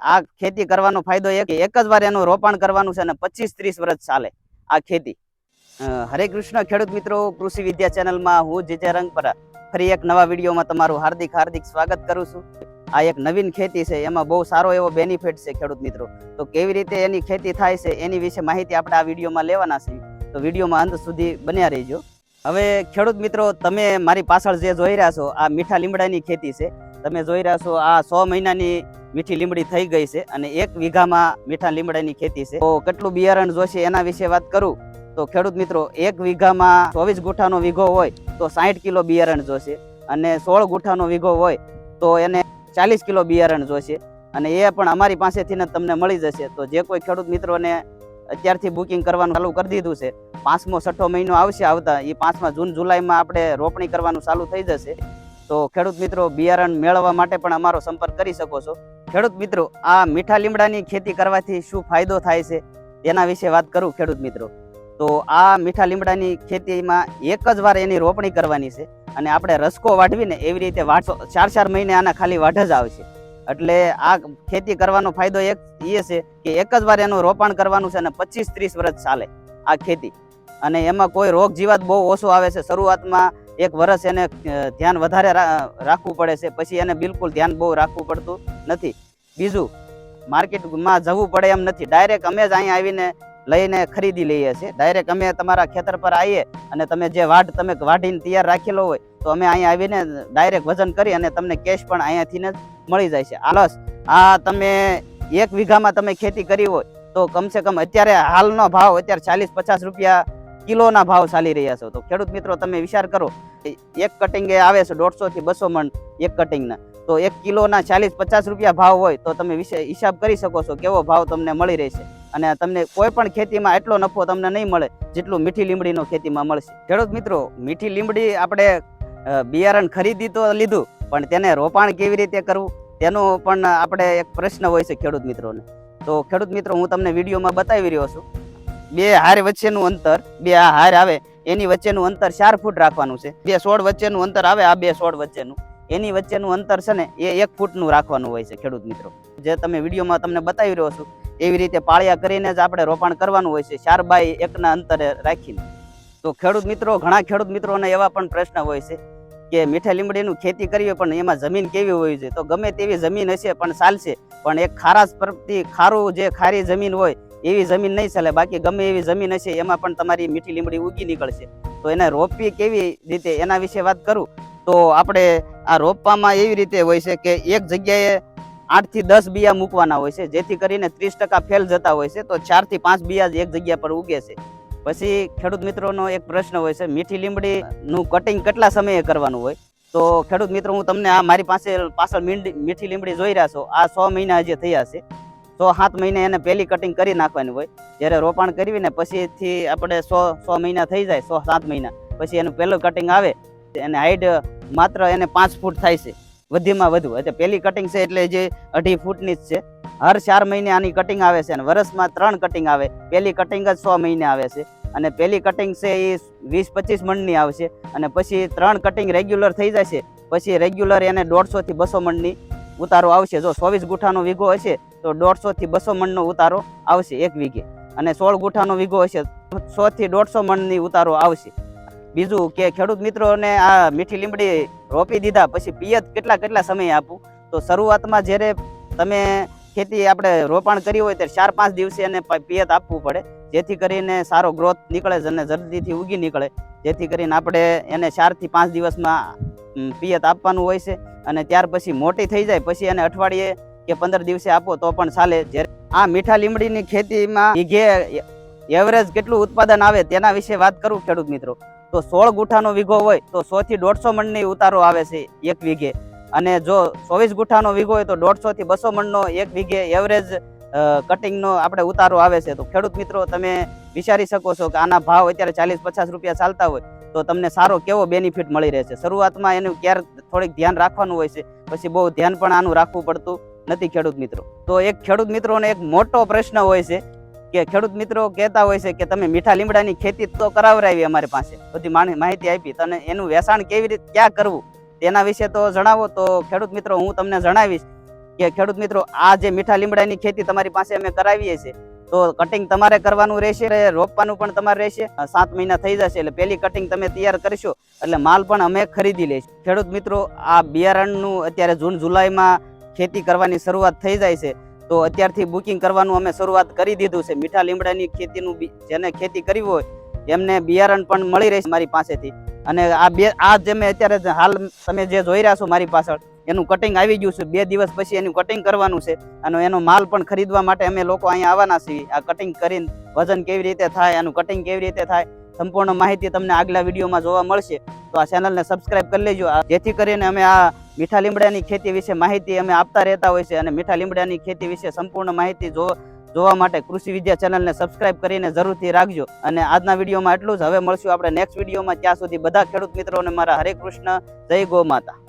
આ ખેતી કરવાનો ફાયદો એક એક જ વાર એનું રોપાણ કરવાનું છે અને પચીસ ત્રીસ વર્ષ ચાલે આ ખેતી. હરે કૃષ્ણ ખેડૂત મિત્રો, કૃષિ વિદ્યા ચેનલમાં હું જીજે રંગપરા. ફરી એક નવા વિડીયોમાં તમારું હાર્દિક હાર્દિક સ્વાગત કરું છું. આ એક નવીન ખેતી છે, એમાં બહુ સારો એવો બેનિફિટ છે ખેડૂત મિત્રો. તો કેવી રીતે એની ખેતી થાય છે, એની વિશે માહિતી આપણે આ વિડીયોમાં લેવાના છે તો વિડીયોમાં અંત સુધી બન્યા રહીજો. હવે ખેડૂત મિત્રો, તમે મારી પાછળ જે જોઈ રહ્યા છો, આ મીઠા લીમડાની ખેતી છે. તમે જોઈ રહ્યા છો, આ સો મહિનાની મીઠી લીમડી થઈ ગઈ છે અને એક વીઘામાં મીઠા લીમડાની ખેતી છે. તો કેટલું બિયારણ જોશે એના વિશે વાત કરું? તો ખેડૂત મિત્રો, એક વીઘામાં ચોવીસ ગુઠાનો વીઘો હોય તો સાહીઠ કિલો બિયારણ જોશે અને સોળ ગુઠાનો વીઘો હોય તો એને ચાલીસ કિલો બિયારણ જોશે અને એ પણ અમારી પાસેથી ને તમને મળી જશે. તો જે કોઈ ખેડૂત મિત્રોને અત્યારથી બુકિંગ કરવાનું ચાલુ કરી દીધું છે, પાંચમો, છઠ્ઠો મહિનો આવશે આવતા એ પાંચમા જૂન, જુલાઈમાં આપણે રોપણી કરવાનું ચાલુ થઈ જશે. તો ખેડૂત મિત્રો, બિયારણ મેળવવા માટે પણ અમારો સંપર્ક કરી શકો છો. ખેડૂત મિત્રો, આ મીઠા લીમડાની ખેતી કરવાથી શું ફાયદો થાય છે? તેના વિશે વાત કરું ખેડૂત મિત્રો. તો આ મીઠા લીમડાની ખેતીમાં એક જ વાર એની રોપણી કરવાની છે અને આપણે રસકો વાઢવીને એવી રીતે વાઢ ચાર ચાર મહિને આના ખાલી વાઢ જ આવશે એટલે આ ખેતી કરવાનો ફાયદો એક એ છે કે એક જ વાર એનું રોપાણ કરવાનું છે અને પચીસ ત્રીસ વર્ષ ચાલે આ ખેતી. અને એમાં કોઈ રોગ જીવાત બહુ ઓછો આવે છે. શરૂઆતમાં એક વર્ષ એને ધ્યાન વધારે રાખવું પડે છે. પછી એને બિલકુલ ધ્યાન બહુ રાખવું પડતું નથી. બીજું માર્કેટમાં જવું પડે એમ નથી. ડાયરેક્ટ અમે જ અહીંયા આવીને લઈને ખરીદી લઈએ છીએ. ડાયરેક્ટ અમે તમારા ખેતર પર આવીએ અને તમે જે વાઢ તમે વાઢીને તૈયાર રાખેલો હોય, તો અમે અહીંયા આવીને ડાયરેક્ટ વજન કરી અને તમને કેશ પણ અહીંયાથી જ મળી જાય છે. આલસ આ તમે એક વીઘામાં તમે ખેતી કરી હોય, તો કમસે કમ અત્યારે હાલનો ભાવ અત્યારે ચાલીસ પચાસ રૂપિયા કિલોના ભાવ ચાલી રહ્યા છો. તો ખેડૂત મિત્રો, તમે વિચાર કરો એક કટિંગે આવે છે દોઢસો થી બસો મણ એક કટિંગના તો એક કિલોના ચાલીસ પચાસ રૂપિયા ભાવ હોય, તો તમે હિસાબ કરી શકો છો કેવો ભાવ તમને મળી રહેશે. અને તમને કોઈ પણ ખેતીમાં એટલો નફો તમને નહીં મળે, જેટલું મીઠી લીમડીનો ખેતીમાં મળશે. ખેડૂત મિત્રો, મીઠી લીમડી આપણે બિયારણ ખરીદી તો લીધું, પણ તેને રોપાણ કેવી રીતે કરવું? તેનો પણ આપણે એક પ્રશ્ન હોય છે ખેડૂત મિત્રોને. તો ખેડૂત મિત્રો, હું તમને વિડીયોમાં બતાવી રહ્યો છું. બે હાર વચ્ચેનું અંતર, બે આ હાર આવે, એની વચ્ચેનું અંતર ચાર ફૂટ રાખવાનું છે. બે સોળ વચ્ચેનું અંતર આવે, આ બે છોડ વચ્ચેનું. એની વચ્ચેનું અંતર છે ને, એ એક ફૂટનું રાખવાનું હોય છે, ખેડૂત મિત્રો. જે તમે વિડીયોમાં તમને બતાવી રહ્યો છું, એવી રીતે પાળિયા કરીને જ આપણે રોપાણ કરવાનું હોય છે, ચાર બાય એકના અંતરે રાખીને. તો ખેડૂત મિત્રો, ઘણા ખેડૂત મિત્રોને એવા પણ પ્રશ્ન હોય છે કે મીઠા લીમડીનું ખેતી કરવી પણ એમાં જમીન કેવી હોવી જોઈએ તો ગમે તેવી જમીન હશે, પણ ચાલશે. પણ એક ખારાશ પ્રતિ ખારું જે ખારી જમીન હોય એવી જમીન નહીં ચાલે, બાકી ગમે એવી જમીન હશે, એમાં પણ તમારી મીઠી લીમડી ઉગી નીકળશે. તો એને રોપવી કેવી રીતે, એના વિશે વાત કરું? તો આપણે આ રોપવામાં એવી રીતે હોય છે કે એક જગ્યાએ આઠથી દસ બિયા મૂકવાના હોય છે, જેથી કરીને ત્રીસ ટકા ફેલ જતા હોય છે, તો ચારથી પાંચ બિયા જ એક જગ્યા પર ઉગે છે. પછી ખેડૂત મિત્રોનો એક પ્રશ્ન હોય છે, મીઠી લીમડીનું કટિંગ કેટલા સમયે કરવાનું હોય? તો ખેડૂત મિત્રો, હું તમને આ મારી પાસે પાછળ મીઠી લીમડી જોઈ રહ્યા છો, આ સો મહિના જે થયા છે સો સાત મહિને એને પહેલી કટિંગ કરી નાખવાની હોય. જ્યારે રોપાણ કરવીને પછીથી આપણે સો સો મહિના થઈ જાય, સો, સાત મહિના. પછી એનું પહેલું કટિંગ આવે, એને હાઈટ માત્ર એને પાંચ ફૂટ થાય છે, વધીમાં વધુ. એટલે પહેલી કટિંગ છે એટલે જે અઢી ફૂટની જ છે. હર ચાર મહિને આની કટિંગ આવે છે અને વર્ષમાં ત્રણ કટિંગ આવે. પહેલી કટિંગ જ સો મહિને આવે છે. અને પહેલી કટિંગ છે એ વીસ, પચીસ મણની આવશે. અને પછી ત્રણ કટિંગ રેગ્યુલર થઈ જશે. પછી રેગ્યુલર એને દોઢસોથી બસો મણની ઉતારો આવશે. જો ચોવીસ ગુઠાનો વીઘો હશે તો દોઢસો થી બસો મણનો ઉતારો આવશે એક વીઘે. અને સોળ ગુઠાનો વીઘો હશે, સો થી દોઢસો મણની ઉતારો આવશે. બીજું કે ખેડૂત મિત્રોને આ મીઠી લીમડી રોપી દીધા, પછી પિયત કેટલા કેટલા સમય આપવું તો શરૂઆતમાં જ્યારે તમે ખેતી આપણે રોપાણ કરી હોય ત્યારે ચાર પાંચ દિવસે એને પિયત આપવું પડે. જેથી કરીને સારો ગ્રોથ નીકળે અને જલ્દીથી ઉગી નીકળે. જેથી કરીને આપણે એને ચારથી પાંચ દિવસમાં, પિયત આપવાનું હોય છે. અને ત્યાર પછી મોટી થઈ જાય, પછી એને અઠવાડિયે કે પંદર દિવસે આપો તો પણ ચાલે. જ્યારે આ મીઠા લીમડીની ખેતીમાં વીઘે એવરેજ કેટલું ઉત્પાદન આવે તેના વિશે વાત કરું ખેડૂત મિત્રો. તો સોળ ગુઠાનો વીઘો હોય તો સોથી દોઢસો મણની ઉતારો આવે છે એક વીઘે. અને જો ચોવીસ ગુઠાનો વીઘો હોય તો દોઢસોથી બસો મણનો એક વીઘે એવરેજ કટિંગનો આપણે ઉતારો આવે છે. તો ખેડૂત મિત્રો તમે વિચારી શકો છો કે આના ભાવ અત્યારે ચાલીસ પચાસ રૂપિયા ચાલતા હોય તો તમને સારો કેવો બેનિફિટ મળી રહેશે. શરૂઆતમાં એનું કેર થોડીક ધ્યાન રાખવાનું હોય છે. પછી બહુ ધ્યાન પણ આનું રાખવું પડતું. નથી ખેડૂત મિત્રો. તો એક ખેડૂત મિત્રોને એક મોટો પ્રશ્ન હોય છે કે ખેડૂત મિત્રો કહેતા હોય છે કે તમે મીઠા લીમડાની ખેતી તો કરાવરાવી અમારી પાસે. બધી માહિ- માહિતી આપી. તને એનું વેચાણ કેવી રીતે, ક્યાં કરવું? તેના વિશે તો જણાવો. તો ખેડૂત મિત્રો, હું તમને જણાવીશ કે ખેડૂત મિત્રો, આ જે મીઠા લીમડાની ખેતી તમારી પાસે અમે કરાવીએ છીએ. તો કટિંગ તમારે કરવાનું રહેશે રોપવાનું પણ તમારે રહેશે. સાત મહિના થઈ જશે એટલે પહેલી કટિંગ તમે તૈયાર કરશો એટલે માલ પણ અમે ખરીદી લઈશું. ખેડૂત મિત્રો, આ બિયારણનું અત્યારે જૂન જુલાઈમાં ખેતી કરવાની શરૂઆત થઈ જાય છે, તો અત્યારથી બુકિંગ કરવાનું અમે શરૂઆત કરી દીધું છે. મીઠા લીમડાની ખેતીનું જેને ખેતી કરવી હોય, એમને બિયારણ પણ મળી રહેશે મારી પાસેથી. અને આ બે, આ જે મેં અત્યારે હાલ તમે જે જોઈ રહ્યા છો મારી પાછળ, એનું કટિંગ આવી ગયું છે. બે દિવસ પછી એનું કટિંગ કરવાનું છે અને એનો માલ પણ ખરીદવા માટે અમે લોકો અહીંયા આવવાના છીએ. આ કટિંગ કરીને વજન કેવી રીતે થાય, આનું કટિંગ કેવી રીતે થાય સંપૂર્ણ માહિતી તમને આગલા વિડીયોમાં જોવા મળશે. તો આ ચેનલને સબસ્ક્રાઇબ કરી લેજો. જેથી કરીને અમે આ મીઠા લીમડાની ખેતી વિશે માહિતી અમે આપતા રહેતા હોય છે અને મીઠા લીમડાની ખેતી વિશે સંપૂર્ણ માહિતી જોવા માટે કૃષિ વિદ્યા ચેનલને સબસ્ક્રાઇબ કરીને જરૂરથી રાખજો. અને આજના વિડીયોમાં એટલું જ. હવે મળશું આપણે નેક્સ્ટ વિડીયોમાં. ત્યાં સુધી બધા ખેડૂત મિત્રોને મારા હરે કૃષ્ણ. જય ગો માતા